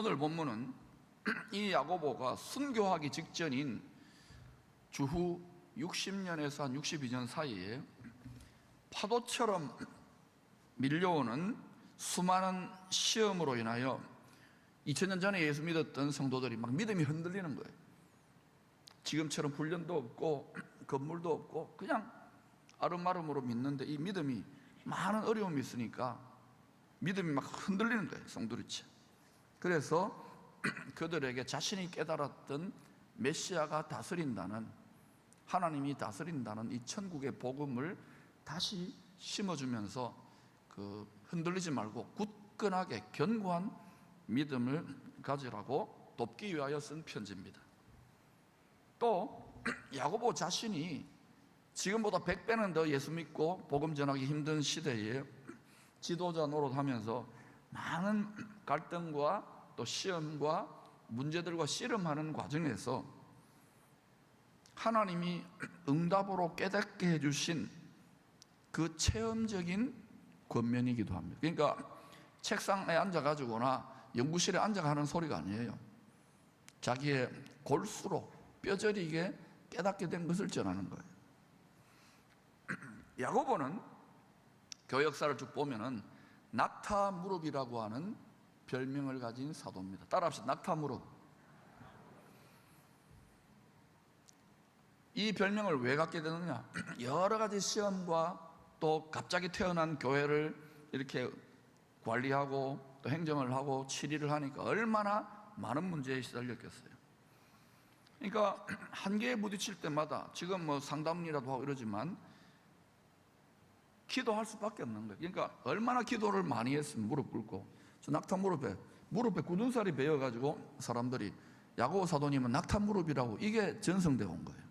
오늘 본문은 이 야고보가 순교하기 직전인 주후 60년에서 한 62년 사이에 파도처럼 밀려오는 수많은 시험으로 인하여 2000년 전에 예수 믿었던 성도들이 막 믿음이 흔들리는 거예요. 지금처럼 훈련도 없고 건물도 없고 그냥 아름아름으로 믿는데 이 믿음이 많은 어려움이 있으니까 믿음이 막 흔들리는 거예요. 성도리치. 그래서 그들에게 자신이 깨달았던 메시아가 다스린다는 하나님이 다스린다는 이 천국의 복음을 다시 심어주면서 그 흔들리지 말고 굳건하게 견고한 믿음을 가지라고 돕기 위하여 쓴 편지입니다. 또 야고보 자신이 지금보다 100배는 더 예수 믿고 복음 전하기 힘든 시대에 지도자 노릇하면서 많은 갈등과 또 시험과 문제들과 씨름하는 과정에서 하나님이 응답으로 깨닫게 해주신 그 체험적인 권면이기도 합니다. 그러니까 책상에 앉아가지고나 연구실에 앉아가 하는 소리가 아니에요. 자기의 골수로 뼈저리게 깨닫게 된 것을 전하는 거예요. 야고보는 교회 역사를 쭉 보면은 낙타 무릎이라고 하는 별명을 가진 사도입니다. 따라합시다. 낙타 무릎. 이 별명을 왜 갖게 되느냐? 여러 가지 시험과 또 갑자기 태어난 교회를 이렇게 관리하고 또 행정을 하고 치리를 하니까 얼마나 많은 문제에 시달렸겠어요. 그러니까 한계에 부딪힐 때마다 지금 뭐 상담이라도 하고 이러지만 기도할 수밖에 없는 거예요. 그러니까 얼마나 기도를 많이 했으면 무릎 꿇고 저 낙타 무릎에 무릎에 굳은 살이 베어가지고 사람들이 야고 사도님은 낙타 무릎이라고 이게 전성되어 온 거예요.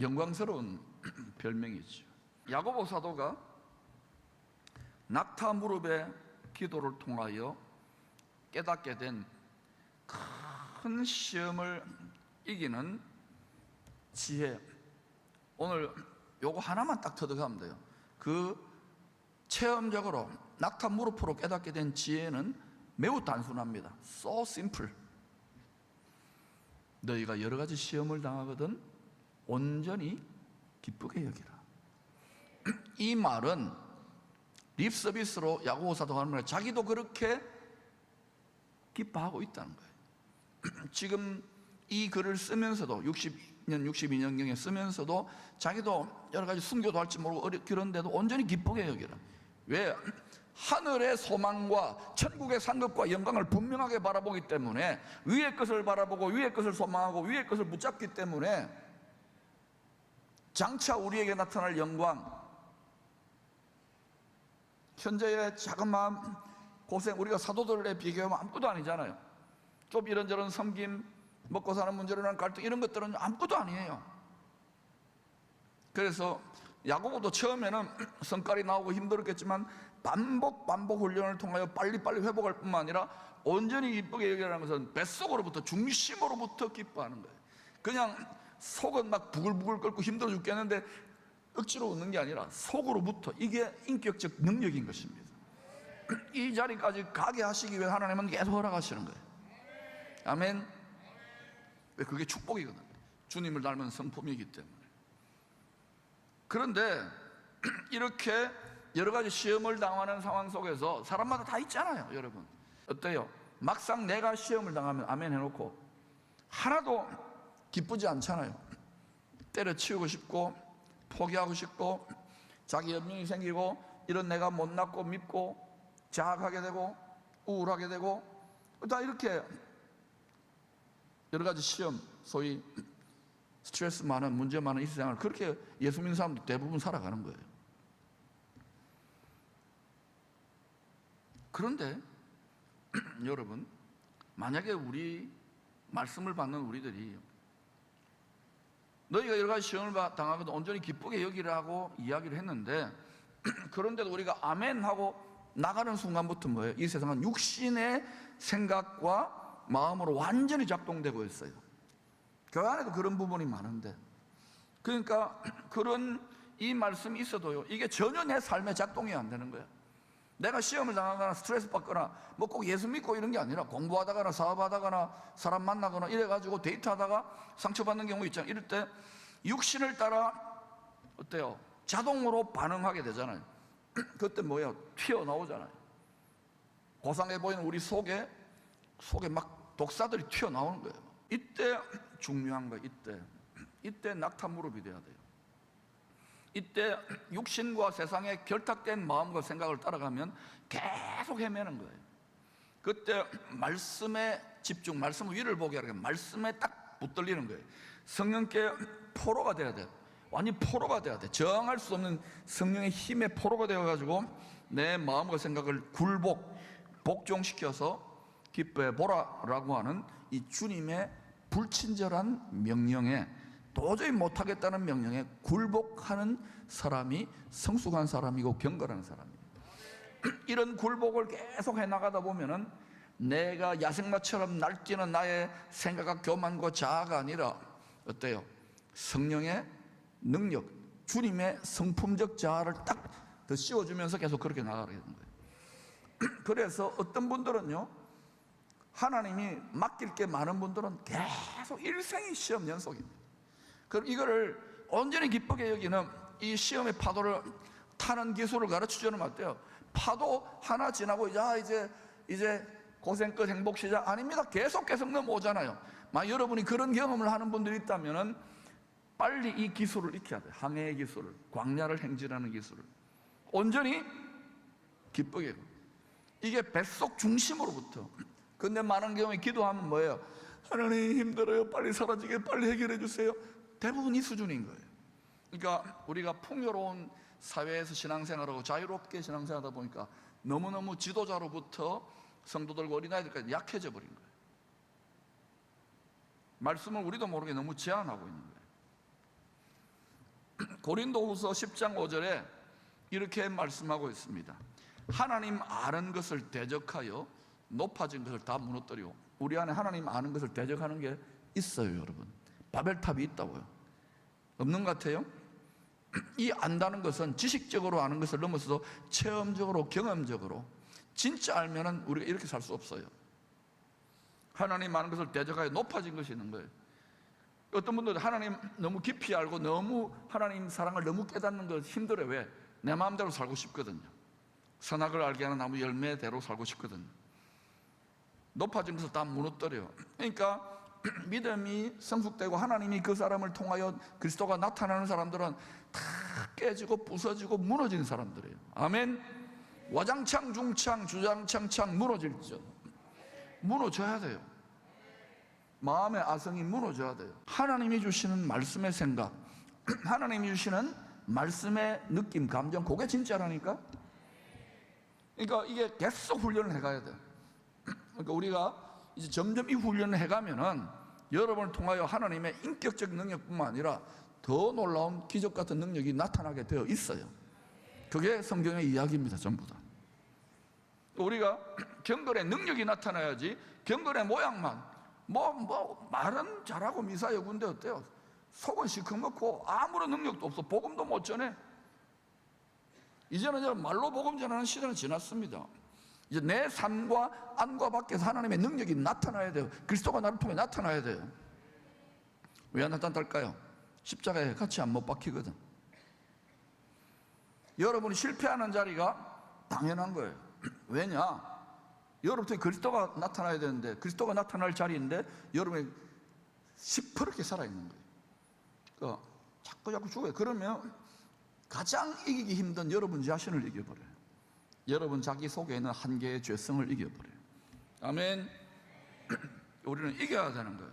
영광스러운 별명이죠. 야고보 사도가 낙타 무릎의 기도를 통하여 깨닫게 된 큰 시험을 이기는 지혜. 오늘 요거 하나만 딱 터득하면 돼요. 그 체험적으로 낙타 무릎으로 깨닫게 된 지혜는 매우 단순합니다. So simple. 너희가 여러 가지 시험을 당하거든 온전히 기쁘게 여기라. 이 말은 립 서비스로 야고보 사도가 하는 말 자기도 그렇게 기뻐하고 있다는 거예요. 지금 이 글을 쓰면서도 60년, 62년경에 쓰면서도 자기도 여러 가지 순교도 할지 모르고 어려, 그런데도 온전히 기쁘게 여기라. 왜? 하늘의 소망과 천국의 상급과 영광을 분명하게 바라보기 때문에 위의 것을 바라보고 위의 것을 소망하고 위의 것을 붙잡기 때문에 장차 우리에게 나타날 영광 현재의 작은 마음 고생 우리가 사도들에 비교하면 아무것도 아니잖아요. 좀 이런저런 섬김 먹고 사는 문제로 는 갈등 이런 것들은 아무것도 아니에요. 그래서 야고보도 처음에는 성깔이 나오고 힘들었겠지만 반복 반복 훈련을 통하여 빨리빨리 회복할 뿐만 아니라 온전히 기쁘게 여기라는 것은 뱃속으로부터 중심으로부터 기뻐하는 거예요. 그냥 속은 막 부글부글 끓고 힘들어 죽겠는데 억지로 웃는 게 아니라 속으로부터 이게 인격적 능력인 것입니다. 이 자리까지 가게 하시기 위해 하나님은 계속 허락하시는 거예요. 아멘. 왜 그게 축복이거든? 주님을 닮은 성품이기 때문에. 그런데 이렇게 여러 가지 시험을 당하는 상황 속에서 사람마다 다 있잖아요, 여러분. 어때요? 막상 내가 시험을 당하면 아멘 해놓고 하나도 기쁘지 않잖아요. 때려치우고 싶고 포기하고 싶고 자기 연명이 생기고 이런 내가 못났고 밉고 자학하게 되고 우울하게 되고 다 이렇게 여러 가지 시험 소위 스트레스 많은 문제 많은 이 세상을 그렇게 예수 믿는 사람도 대부분 살아가는 거예요. 그런데 여러분 만약에 우리 말씀을 받는 우리들이 너희가 여러 가지 시험을 당하거든 온전히 기쁘게 여기라고 이야기를 했는데 그런데도 우리가 아멘 하고 나가는 순간부터 뭐예요? 이 세상은 육신의 생각과 마음으로 완전히 작동되고 있어요. 교회 안에도 그런 부분이 많은데 그러니까 그런 이 말씀이 있어도요 이게 전혀 내 삶에 작동이 안 되는 거예요 내가 시험을 당하거나 스트레스 받거나 뭐 꼭 예수 믿고 이런 게 아니라 공부하다거나 사업하다거나 사람 만나거나 이래가지고 데이트하다가 상처받는 경우 있잖아요. 이럴 때 육신을 따라 어때요? 자동으로 반응하게 되잖아요. 그때 뭐예요? 튀어나오잖아요. 고상해 보이는 우리 속에 속에 막 독사들이 튀어나오는 거예요. 이때 중요한 거예요. 이때 이때 낙타 무릎이 돼야 돼요. 이때 육신과 세상의 결탁된 마음과 생각을 따라가면 계속 헤매는 거예요. 그때 말씀에 집중, 말씀 위를 보게 거예요. 말씀에 딱 붙들리는 거예요. 성령께 포로가 돼야 돼요. 완전 포로가 돼야 돼. 저항할 수 없는 성령의 힘의 포로가 되어가지고 내 마음과 생각을 굴복, 복종시켜서 기뻐해 보라라고 하는 이 주님의 불친절한 명령에 도저히 못하겠다는 명령에 굴복하는 사람이 성숙한 사람이고 경건한 사람이에요. 이런 굴복을 계속 해 나가다 보면은 내가 야생마처럼 날뛰는 나의 생각과 교만과 자아가 아니라 어때요? 성령의 능력, 주님의 성품적 자아를 딱 더 씌워주면서 계속 그렇게 나가게 되는 거예요. 그래서 어떤 분들은요, 하나님이 맡길 게 많은 분들은 계속 일생이 시험 연속입니다. 그럼 이거를 온전히 기쁘게 여기는 이 시험의 파도를 타는 기술을 가르쳐 주는 어때요? 파도 하나 지나고 아, 이제 이제 고생 끝 행복 시작 아닙니다. 계속 계속 넘어오잖아요. 만 여러분이 그런 경험을 하는 분들이 있다면은 빨리 이 기술을 익혀야 돼. 항해의 기술을, 광야를 행진하는 기술을 온전히 기쁘게. 이게 뱃속 중심으로부터. 근데 많은 경우에 기도하면 뭐예요? 하나님 힘들어요. 빨리 사라지게 빨리 해결해 주세요. 대부분 이 수준인 거예요. 그러니까 우리가 풍요로운 사회에서 신앙생활하고 자유롭게 신앙생활하다 보니까 너무너무 지도자로부터 성도들과 어린아이들까지 약해져 버린 거예요. 말씀을 우리도 모르게 너무 제한하고 있는 거예요. 고린도후서 10장 5절에 이렇게 말씀하고 있습니다. 하나님 아는 것을 대적하여 높아진 것을 다 무너뜨리고 우리 안에 하나님 아는 것을 대적하는 게 있어요, 여러분. 바벨탑이 있다고요. 없는 것 같아요? 이 안다는 것은 지식적으로 아는 것을 넘어서서 체험적으로 경험적으로 진짜 알면은 우리가 이렇게 살 수 없어요. 하나님 아는 것을 대적하여 높아진 것이 있는 거예요. 어떤 분들은 하나님 너무 깊이 알고 너무 하나님 사랑을 너무 깨닫는 것 힘들어요. 왜? 내 마음대로 살고 싶거든요. 선악을 알게 하는 나무 열매대로 살고 싶거든요. 높아진 것을 다 무너뜨려요. 그러니까 믿음이 성숙되고 하나님이 그 사람을 통하여 그리스도가 나타나는 사람들은 다 깨지고 부서지고 무너지는 사람들이에요. 아멘. 와장창 중창 주장창창 무너질죠. 무너져야 돼요. 마음의 아성이 무너져야 돼요. 하나님이 주시는 말씀의 생각, 하나님이 주시는 말씀의 느낌, 감정, 그게 진짜라니까. 그러니까 이게 계속 훈련을 해가야 돼요. 그러니까 우리가 이제 점점 이 훈련을 해가면은 여러분을 통하여 하나님의 인격적 능력뿐만 아니라 더 놀라운 기적 같은 능력이 나타나게 되어 있어요. 그게 성경의 이야기입니다, 전부 다. 우리가 경건의 능력이 나타나야지 경건의 모양만 뭐, 뭐 말은 잘하고 미사여군데 어때요? 속은 시커멓고 아무런 능력도 없어 복음도 못 전해 이제는 이제 말로 복음 전하는 시대는 지났습니다 이제 내 삶과 안과 밖에서 하나님의 능력이 나타나야 돼요. 그리스도가 나를 통해 나타나야 돼요. 왜 안 나타날까요? 십자가에 같이 안 못 박히거든. 여러분이 실패하는 자리가 당연한 거예요. 왜냐? 여러분이 그리스도가 나타나야 되는데 그리스도가 나타날 자리인데 여러분이 시퍼렇게 살아있는 거예요. 그러니까 자꾸 자꾸 죽어요. 그러면 가장 이기기 힘든 여러분 자신을 이겨버려요 여러분 자기 속에 있는 한계의 죄성을 이겨버려요 아멘 우리는 이겨야 되는 거예요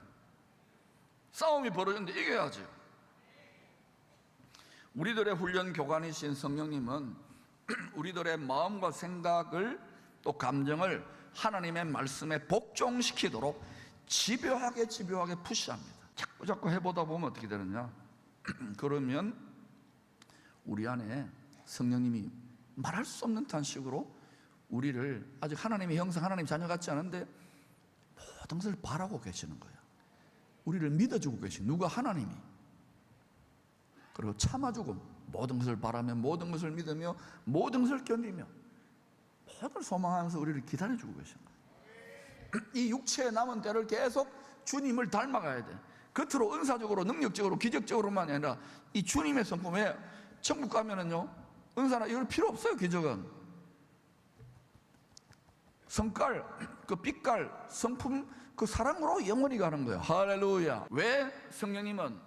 싸움이 벌어졌는데 이겨야죠 우리들의 훈련 교관이신 성령님은 우리들의 마음과 생각을 또 감정을 하나님의 말씀에 복종시키도록 집요하게 집요하게 푸시합니다. 자꾸 자꾸 해보다 보면 어떻게 되느냐? 그러면 우리 안에 성령님이 말할 수 없는 탄식으로 우리를 아직 하나님의 형상, 하나님 자녀 같지 않은데 모든 것을 바라고 계시는 거예요. 우리를 믿어주고 계신 누가 하나님이 그리고 참아주고 모든 것을 바라며 모든 것을 믿으며 모든 것을 견디며 모든 소망하면서 우리를 기다려주고 계신 거예요. 이 육체의 남은 때를 계속 주님을 닮아가야 돼. 겉으로 은사적으로 능력적으로 기적적으로만 아니라 이 주님의 성품에 천국 가면은요 은사나 이럴 필요 없어요 기적은. 성깔 그 빛깔 성품 그 사랑으로 영원히 가는 거예요. 할렐루야. 왜 성령님은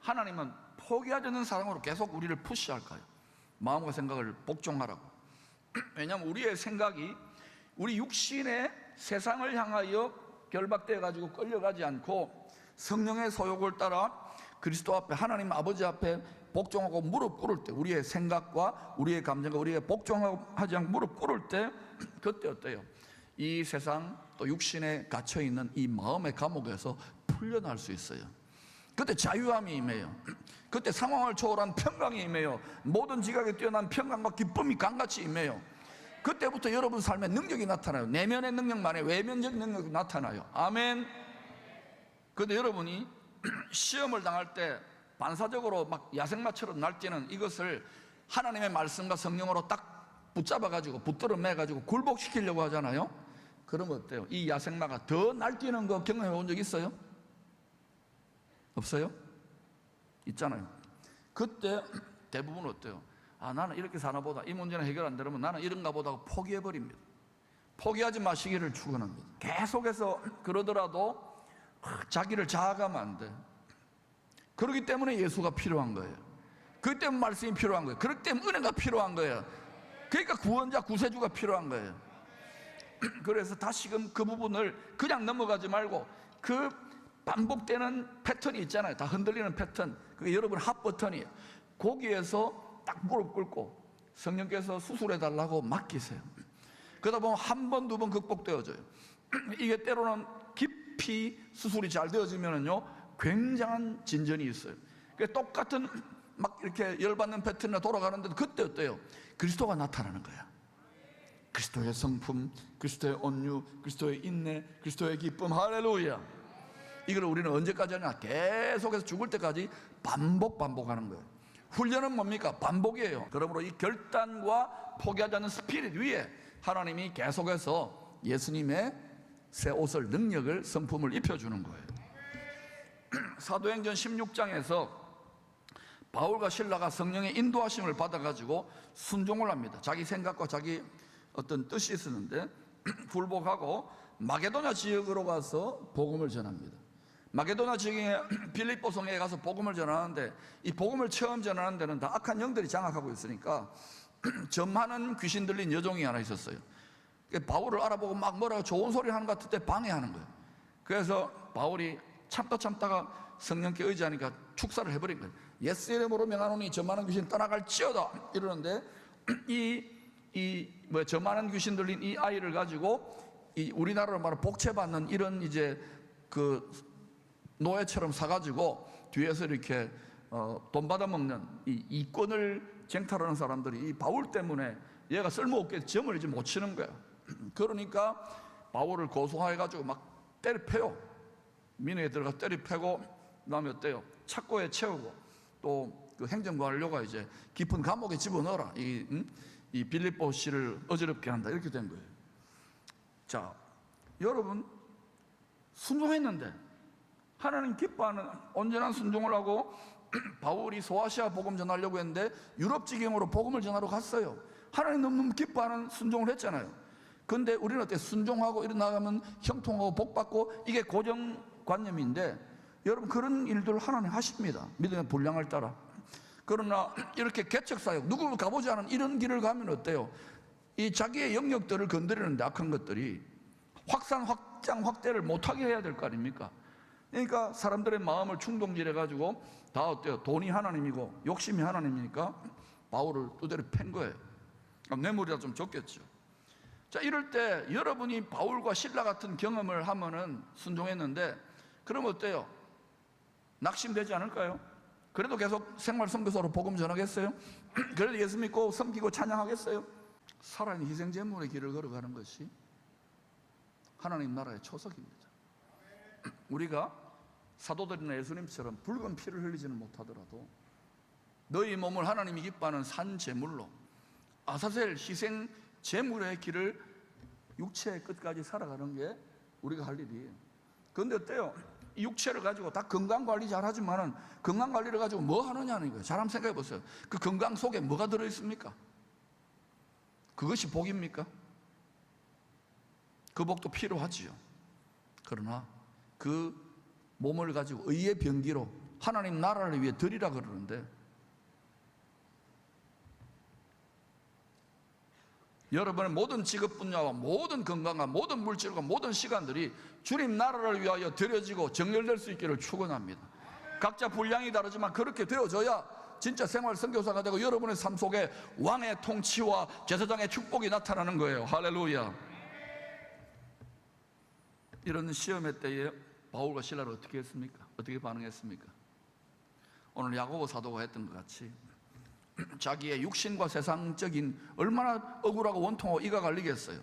하나님은 포기하지 않는 사랑으로 계속 우리를 푸시할까요? 마음과 생각을 복종하라고. 왜냐하면 우리의 생각이 우리 육신의 세상을 향하여 결박되어 가지고 끌려가지 않고 성령의 소욕을 따라 그리스도 앞에 하나님 아버지 앞에 복종하고 무릎 꿇을 때 우리의 생각과 우리의 감정과 우리의 복종하지 않고 무릎 꿇을 때 그때 어때요? 이 세상 또 육신에 갇혀 있는 이 마음의 감옥에서 풀려날 수 있어요. 그때 자유함이 임해요. 그때 상황을 초월한 평강이 임해요. 모든 지각에 뛰어난 평강과 기쁨이 강같이 임해요. 그때부터 여러분 삶에 능력이 나타나요. 내면의 능력만에 외면적 능력이 나타나요. 아멘. 근데 여러분이 시험을 당할 때 반사적으로 막 야생마처럼 날뛰는 이것을 하나님의 말씀과 성령으로 딱 붙잡아 가지고 붙들어 매 가지고 굴복시키려고 하잖아요. 그러면 어때요? 이 야생마가 더 날뛰는 거 경험해 본 적 있어요? 없어요? 있잖아요. 그때 대부분 어때요? 아, 나는 이렇게 사나 보다. 이 문제는 해결 안 되면 나는 이런가 보다 하고 포기해 버립니다. 포기하지 마시기를 축원합니다. 계속해서 그러더라도 자기를 자아가면 안 돼. 그렇기 때문에 예수가 필요한 거예요. 그렇기 때문에 말씀이 필요한 거예요. 그렇기 때문에 은혜가 필요한 거예요. 그러니까 구원자, 구세주가 필요한 거예요. 그래서 다시금 그 부분을 그냥 넘어가지 말고 그 반복되는 패턴이 있잖아요. 다 흔들리는 패턴. 그게 여러분 핫 버튼이에요. 거기에서 딱 무릎 꿇고 성령께서 수술해 달라고 맡기세요. 그러다 보면 한 번, 두 번 극복되어져요. 이게 때로는 깊이 수술이 잘 되어지면은요, 굉장한 진전이 있어요. 그 똑같은 막 이렇게 열받는 패턴에 돌아가는데도 그때 어때요? 그리스도가 나타나는 거야. 그리스도의 성품, 그리스도의 온유, 그리스도의 인내, 그리스도의 기쁨, 할렐루야. 이걸 우리는 언제까지 하냐? 계속해서 죽을 때까지 반복 반복하는 거예요. 훈련은 뭡니까? 반복이에요. 그러므로 이 결단과 포기하지 않는 스피릿 위에 하나님이 계속해서 예수님의 새 옷을 능력을 성품을 입혀주는 거예요. 사도행전 16장에서 바울과 신라가 성령의 인도하심을 받아가지고 순종을 합니다. 자기 생각과 자기 어떤 뜻이 있었는데 굴복하고 마게도냐 지역으로 가서 복음을 전합니다. 마게도나 지역의 빌립보 성에 가서 복음을 전하는데 이 복음을 처음 전하는 데는 다 악한 영들이 장악하고 있으니까 점하는 귀신 들린 여종이 하나 있었어요. 바울을 알아보고 막 뭐라고 좋은 소리 하는 것 같을 때 방해하는 거예요. 그래서 바울이 참다 참다가 성령께 의지하니까 축사를 해버린 거예요. 예수 이름으로 명하노니 점하는 귀신 떠나갈지어다 이러는데 이 이뭐 점하는 귀신 들린 이 아이를 가지고 이 우리나라로 말하면 복채받는 이런 이제 그 노예처럼 사가지고 뒤에서 이렇게 어, 돈 받아먹는 이 이권을 쟁탈하는 사람들이 이 바울 때문에 얘가 쓸모없게 점을 이제 못 치는 거야. 그러니까 바울을 고소해가지고 막 때려 패요. 민회에 들어가 때려 패고 그다음에 어때요? 착고에 채우고 또 그 행정관료가 이제 깊은 감옥에 집어넣어라. 이, 음? 이 빌립보 씨를 어지럽게 한다. 이렇게 된 거예요. 자, 여러분 순종했는데 하나님 기뻐하는 온전한 순종을 하고 바울이 소아시아 복음 전하려고 했는데 유럽 지경으로 복음을 전하러 갔어요. 하나님 너무 기뻐하는 순종을 했잖아요. 근데 우리는 어때? 순종하고 일어나가면 형통하고 복받고 이게 고정 관념인데 여러분 그런 일들 하나님 하십니다. 믿음의 분량을 따라. 그러나 이렇게 개척사역, 누구 가보지 않은 이런 길을 가면 어때요? 이 자기의 영역들을 건드리는데 악한 것들이 확산, 확장, 확대를 못하게 해야 될 거 아닙니까? 그러니까 사람들의 마음을 충동질해 가지고 다 어때요? 돈이 하나님이고 욕심이 하나님이니까 바울을 두드려 팬 거예요. 뇌물이라 좀 적겠죠. 자, 이럴 때 여러분이 바울과 신라 같은 경험을 하면은 순종했는데 그럼 어때요? 낙심되지 않을까요? 그래도 계속 생활 선교사로 복음 전하겠어요? 그래도 예수 믿고 섬기고 찬양하겠어요? 살아있는 희생 제물의 길을 걸어가는 것이 하나님 나라의 초석입니다. 우리가 사도들이나 예수님처럼 붉은 피를 흘리지는 못하더라도 너희 몸을 하나님이 기뻐하는 산 제물로 아사셀 희생 재물의 길을 육체의 끝까지 살아가는 게 우리가 할 일이에요. 그런데 어때요? 이 육체를 가지고 다 건강 관리 잘 하지만은 건강 관리를 가지고 뭐 하느냐는 거예요. 잘 한번 생각해 보세요. 그 건강 속에 뭐가 들어 있습니까? 그것이 복입니까? 그 복도 필요하지요. 그러나 그 몸을 가지고 의의 병기로 하나님 나라를 위해 드리라 그러는데 여러분의 모든 직업 분야와 모든 건강과 모든 물질과 모든 시간들이 주님 나라를 위하여 드려지고 정렬될 수 있기를 축원합니다. 각자 분량이 다르지만 그렇게 되어져야 진짜 생활 선교사가 되고 여러분의 삶 속에 왕의 통치와 제사장의 축복이 나타나는 거예요. 할렐루야. 이런 시험의 때에 바울과 신라를 어떻게 했습니까? 어떻게 반응했습니까? 오늘 야고보 사도가 했던 것 같이 자기의 육신과 세상적인 얼마나 억울하고 원통하고 이가 갈리겠어요.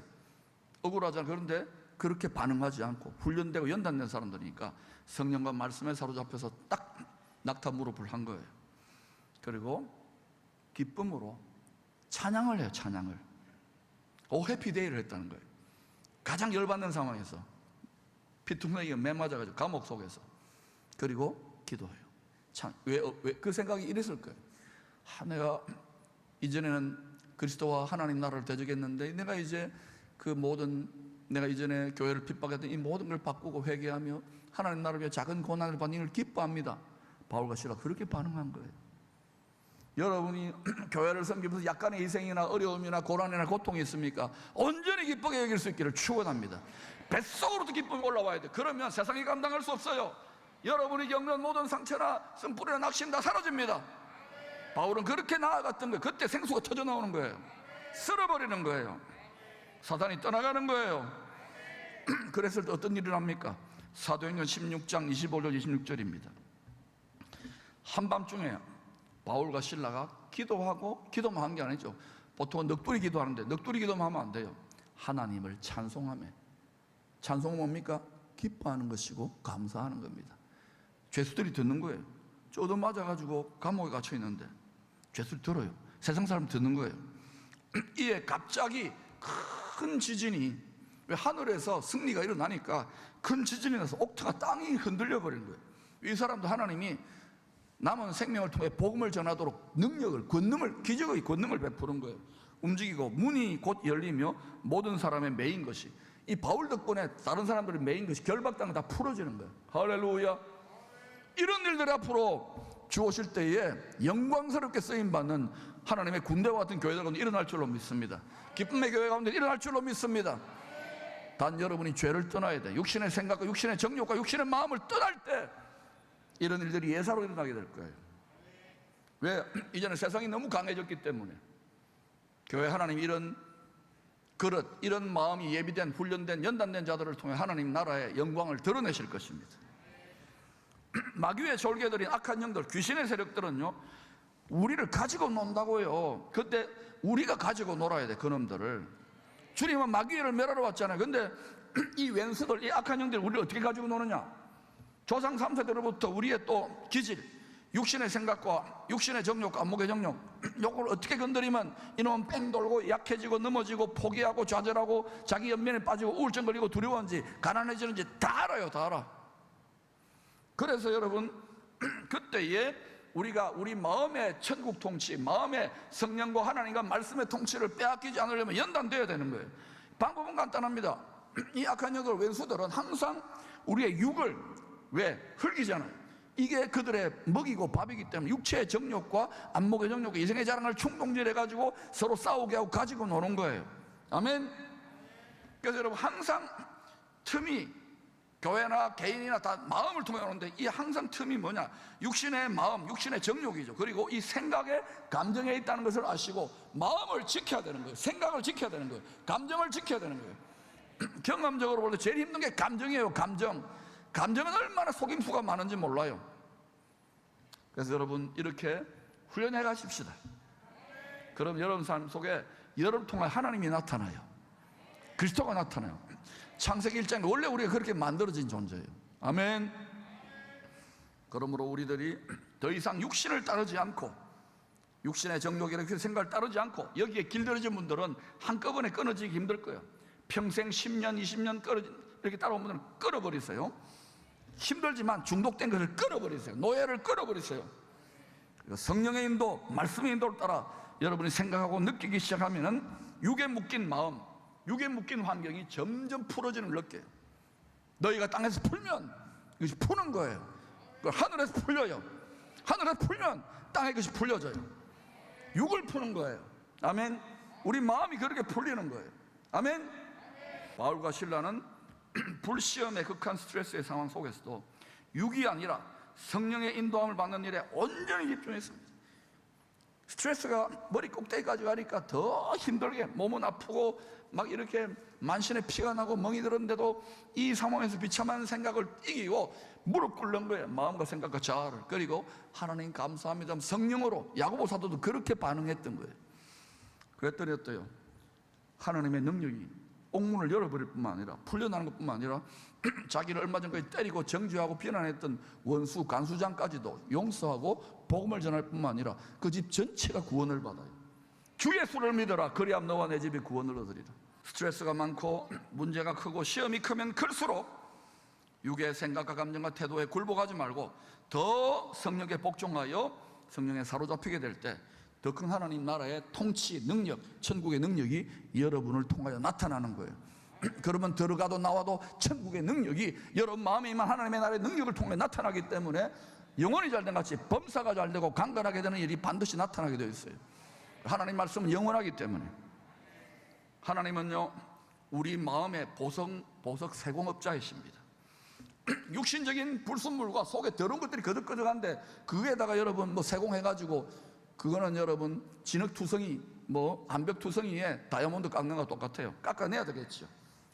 억울하잖아. 그런데 그렇게 반응하지 않고 훈련되고 연단된 사람들이니까 성령과 말씀에 사로잡혀서 딱 낙타 무릎을 한 거예요. 그리고 기쁨으로 찬양을 해요. 찬양을. 오 해피데이를 했다는 거예요. 가장 열받는 상황에서 피투성이가 매 맞아가지고 감옥 속에서 그리고 기도해요. 참, 왜, 어, 왜, 그 생각이 이랬을 거예요. 아, 내가 이전에는 그리스도와 하나님 나라를 대적했는데 내가 이제 그 모든 내가 이전에 교회를 핍박했던 이 모든 걸 바꾸고 회개하며 하나님 나라를 위해 작은 고난을 받는 걸 기뻐합니다. 바울과 시라 그렇게 반응한 거예요. 여러분이 교회를 섬기면서 약간의 희생이나 어려움이나 고난이나 고통이 있습니까? 온전히 기쁘게 여길 수 있기를 축원합니다. 뱃속으로도 기쁨이 올라와야 돼. 그러면 세상이 감당할 수 없어요. 여러분이 겪는 모든 상처나 쓴뿌리나 낙심 다 사라집니다. 바울은 그렇게 나아갔던 거예요. 그때 생수가 터져 나오는 거예요. 쓸어버리는 거예요. 사단이 떠나가는 거예요. 그랬을 때 어떤 일이 납니까? 사도행전 16장 25절 26절입니다. 한밤중에 바울과 신라가 기도하고 기도만 한 게 아니죠. 보통은 넋두리 기도하는데 넋두리 기도만 하면 안 돼요. 하나님을 찬송하며 찬송은 뭡니까? 기뻐하는 것이고 감사하는 겁니다. 죄수들이 듣는 거예요. 쪼도 맞아가지고 감옥에 갇혀 있는데 죄수를 들어요. 세상 사람 듣는 거예요. 이에 갑자기 큰 지진이 왜 하늘에서 승리가 일어나니까 큰 지진이 나서 옥토가 땅이 흔들려 버리는 거예요. 이 사람도 하나님이 남은 생명을 통해 복음을 전하도록 능력을 권능을 기적의 권능을 베푸는 거예요. 움직이고 문이 곧 열리며 모든 사람의 메인 것이 이 바울 덕분에 다른 사람들의 메인 것이 결박당은 다 풀어지는 거예요. 할렐루야. 이런 일들이 앞으로 주오실 때에 영광스럽게 쓰임 받는 하나님의 군대와 같은 교회들 가운데 일어날 줄로 믿습니다. 기쁨의 교회 가운데 일어날 줄로 믿습니다. 단 여러분이 죄를 떠나야 돼. 육신의 생각과 육신의 정욕과 육신의 마음을 떠날 때 이런 일들이 예사로 일어나게 될 거예요. 왜? 이제는 세상이 너무 강해졌기 때문에 교회 하나님이 이런 그릇, 이런 마음이 예비된 훈련된 연단된 자들을 통해 하나님 나라의 영광을 드러내실 것입니다. 마귀의 졸개들인 악한 영들, 귀신의 세력들은요, 우리를 가지고 논다고요. 그때 우리가 가지고 놀아야 돼, 그놈들을. 주님은 마귀를 멸하러 왔잖아요. 근데 이 왼수들, 이 악한 영들 우리를 어떻게 가지고 노느냐? 조상 3세대로부터 우리의 또 기질, 육신의 생각과 육신의 정욕과 안목의 정욕, 요걸 어떻게 건드리면 이놈은 뺑 돌고 약해지고 넘어지고 포기하고 좌절하고 자기 연면에 빠지고 우울증 걸리고 두려워하는지 가난해지는지 다 알아요, 다 알아. 그래서 여러분 그때에 우리가 우리 마음의 천국 통치, 마음의 성령과 하나님과 말씀의 통치를 빼앗기지 않으려면 연단돼야 되는 거예요. 방법은 간단합니다. 이 악한 영들 왼수들은 항상 우리의 육을 왜 흘기잖아요. 이게 그들의 먹이고 밥이기 때문에 육체의 정욕과 안목의 정욕과 이생의 자랑을 충동질해 가지고 서로 싸우게 하고 가지고 노는 거예요. 아멘. 그래서 여러분 항상 틈이 교회나 개인이나 다 마음을 통해 오는데 이 항상 틈이 뭐냐? 육신의 마음, 육신의 정욕이죠. 그리고 이 생각에 감정에 있다는 것을 아시고 마음을 지켜야 되는 거예요. 생각을 지켜야 되는 거예요. 감정을 지켜야 되는 거예요. 경험적으로 볼때 제일 힘든 게 감정이에요. 감정. 감정은 얼마나 속임수가 많은지 몰라요. 그래서 여러분 이렇게 훈련해 가십시다. 그럼 여러분 삶 속에 여러분 통해 하나님이 나타나요. 그리스도가 나타나요. 창세기 1장에 원래 우리가 그렇게 만들어진 존재예요. 아멘. 그러므로 우리들이 더 이상 육신을 따르지 않고 육신의 정욕이 이렇게 생각을 따르지 않고 여기에 길들여진 분들은 한꺼번에 끊어지기 힘들 거예요. 평생 10년, 20년 끊어 이렇게 따라온 분들은 끊어버리세요. 힘들지만 중독된 것을 끊어버리세요. 노예를 끊어버리세요. 성령의 인도, 말씀의 인도를 따라 여러분이 생각하고 느끼기 시작하면은 육에 묶인 마음, 육에 묶인 환경이 점점 풀어지는 걸 느껴요. 너희가 땅에서 풀면 이것이 푸는 거예요. 그 하늘에서 풀려요. 하늘에서 풀면 땅에 것이 풀려져요. 육을 푸는 거예요. 아멘. 우리 마음이 그렇게 풀리는 거예요. 아멘. 바울과 신라는 불시험의 극한 스트레스의 상황 속에서도 육이 아니라 성령의 인도함을 받는 일에 온전히 집중했습니다. 스트레스가 머리 꼭대기까지 가니까 더 힘들게 몸은 아프고 막 이렇게 만신의 피가 나고 멍이 들었는데도 이 상황에서 비참한 생각을 이기고 무릎 꿇는 거예요. 마음과 생각과 자아를. 그리고 하나님 감사합니다. 성령으로 야고보 사도도 그렇게 반응했던 거예요. 그랬더니 어때요? 하나님의 능력이 옥문을 열어버릴 뿐만 아니라 풀려나는 것뿐만 아니라 자기를 얼마 전까지 때리고 정죄하고 비난했던 원수 간수장까지도 용서하고 복음을 전할 뿐만 아니라 그 집 전체가 구원을 받아요. 주 예수를 믿어라. 그리함 너와 내 집이 구원을 얻으리라. 스트레스가 많고 문제가 크고 시험이 크면 클수록 육의 생각과 감정과 태도에 굴복하지 말고 더 성령에 복종하여 성령에 사로잡히게 될 때 더 큰 하나님 나라의 통치 능력, 천국의 능력이 여러분을 통하여 나타나는 거예요. 그러면 들어가도 나와도 천국의 능력이 여러분 마음에 임한 하나님의 나라의 능력을 통해 나타나기 때문에 영혼이 잘된 같이 범사가 잘 되고 강건하게 되는 일이 반드시 나타나게 되어 있어요. 하나님 말씀은 영원하기 때문에 하나님은요 우리 마음의 보석 보석 세공업자이십니다. 육신적인 불순물과 속에 더러운 것들이 거득거득한데 그에다가 여러분 뭐 세공해가지고 그거는 여러분 진흙투성이 뭐 암벽투성이에 다이아몬드 깎는 거 똑같아요. 깎아내야 되겠죠.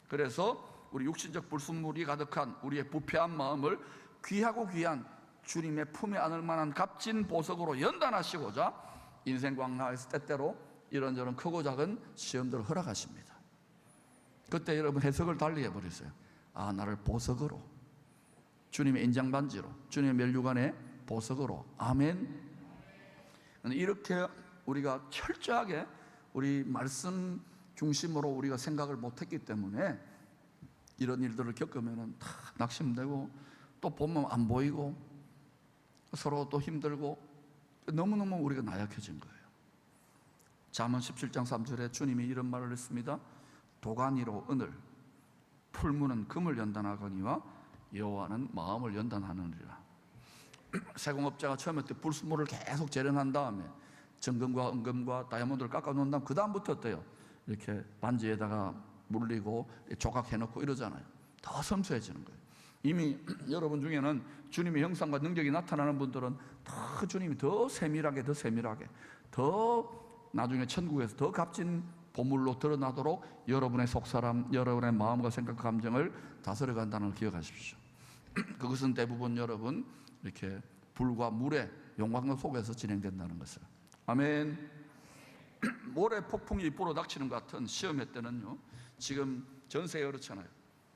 그래서 우리 육신적 불순물이 가득한 우리의 부패한 마음을 귀하고 귀한 주님의 품에 안을 만한 값진 보석으로 연단하시고자 인생 광야에서 때때로 이런저런 크고 작은 시험들을 허락하십니다. 그때 여러분 해석을 달리 해버렸어요. 아 나를 보석으로 주님의 인장반지로 주님의 멸류관의 보석으로 아멘. 이렇게 우리가 철저하게 우리 말씀 중심으로 우리가 생각을 못했기 때문에 이런 일들을 겪으면은 다 낙심되고 또 보면 안 보이고 서로 또 힘들고 너무너무 우리가 나약해진 거예요. 잠언 17장 3절에 주님이 이런 말을 했습니다. 도가니로 은을 풀무는 금을 연단하거니와 여호와는 마음을 연단하느니라. 세공업자가 처음에 때 불순물을 계속 재련한 다음에 정금과 은금과 다이아몬드를 깎아 놓은 다음 그 다음부터 어때요? 이렇게 반지에다가 물리고 조각해 놓고 이러잖아요. 더 섬세해지는 거예요. 이미 여러분 중에는 주님의 형상과 능력이 나타나는 분들은 더 주님이 더 세밀하게 더 세밀하게 더 나중에 천국에서 더 값진 보물로 드러나도록 여러분의 속사람, 여러분의 마음과 생각, 감정을 다스려 간다는 걸 기억하십시오. 그것은 대부분 여러분 이렇게 불과 물의 용광로 속에서 진행된다는 것을. 아멘. 모래 폭풍이 불어닥치는 것 같은 시험회 때는요. 지금 전 세계 그렇잖아요.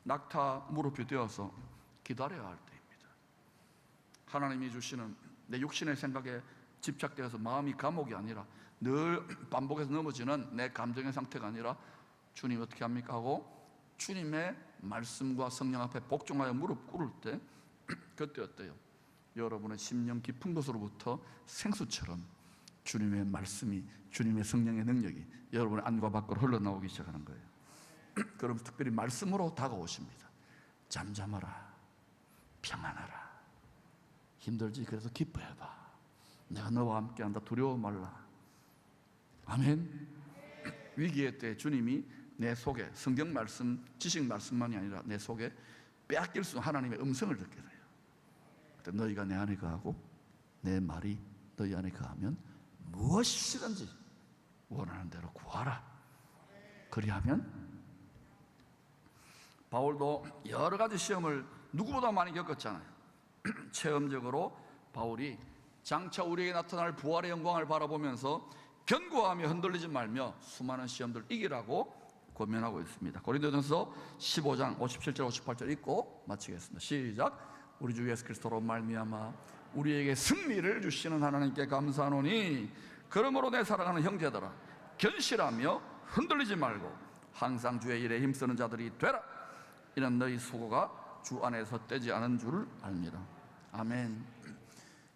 낙타 무릎이 되어서 기다려야 할 때입니다. 하나님이 주시는 내 육신의 생각에 집착되어서 마음이 감옥이 아니라 늘 반복해서 넘어지는 내 감정의 상태가 아니라 주님 어떻게 합니까 하고 주님의 말씀과 성령 앞에 복종하여 무릎 꿇을 때 그때 어때요? 여러분의 심령 깊은 곳으로부터 생수처럼 주님의 말씀이 주님의 성령의 능력이 여러분의 안과 밖으로 흘러나오기 시작하는 거예요. 그럼 특별히 말씀으로 다가오십니다. 잠잠하라. 평안하라. 힘들지 그래서 기뻐해봐. 내가 너와 함께한다. 두려워 말라. 아멘. 위기의 때 주님이 내 속에 성경 말씀, 지식 말씀만이 아니라 내 속에 빼앗길 수 하나님의 음성을 듣게 돼요. 그때 너희가 내 안에 거하고 내 말이 너희 안에 거하면 무엇이든지 원하는 대로 구하라. 그리하면 바울도 여러 가지 시험을 누구보다 많이 겪었잖아요. 체험적으로 바울이 장차 우리에게 나타날 부활의 영광을 바라보면서 견고하며 흔들리지 말며 수많은 시험들 이기라고 권면하고 있습니다. 고린도전서 15장 57절 58절 읽고 마치겠습니다. 시작. 우리 주 예수 그리스도로 말미암아 우리에게 승리를 주시는 하나님께 감사하노니 그러므로 내 사랑하는 형제들아 견실하며 흔들리지 말고 항상 주의 일에 힘쓰는 자들이 되라 이는 너희 수고가 주 안에서 떼지 않은 줄을 압니다. 아멘.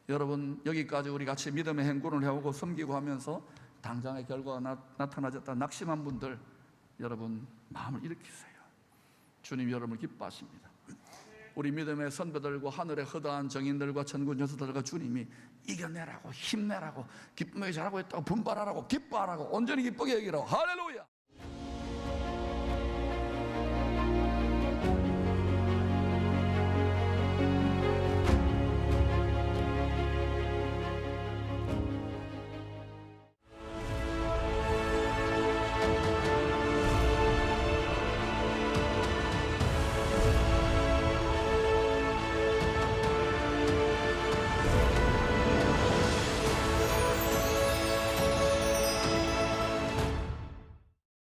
여러분 여기까지 우리 같이 믿음의 행군을 해오고 섬기고 하면서 당장의 결과가 나, 나타나졌다 낙심한 분들 여러분 마음을 일으키세요. 주님 여러분을 기뻐하십니다. 우리 믿음의 선배들과 하늘의 허다한 정인들과 천군 여수들과 주님이 이겨내라고 힘내라고 기쁨의 잘하고 있다고 분발하라고 기뻐하라고 온전히 기쁘게 여기라고. 할렐루야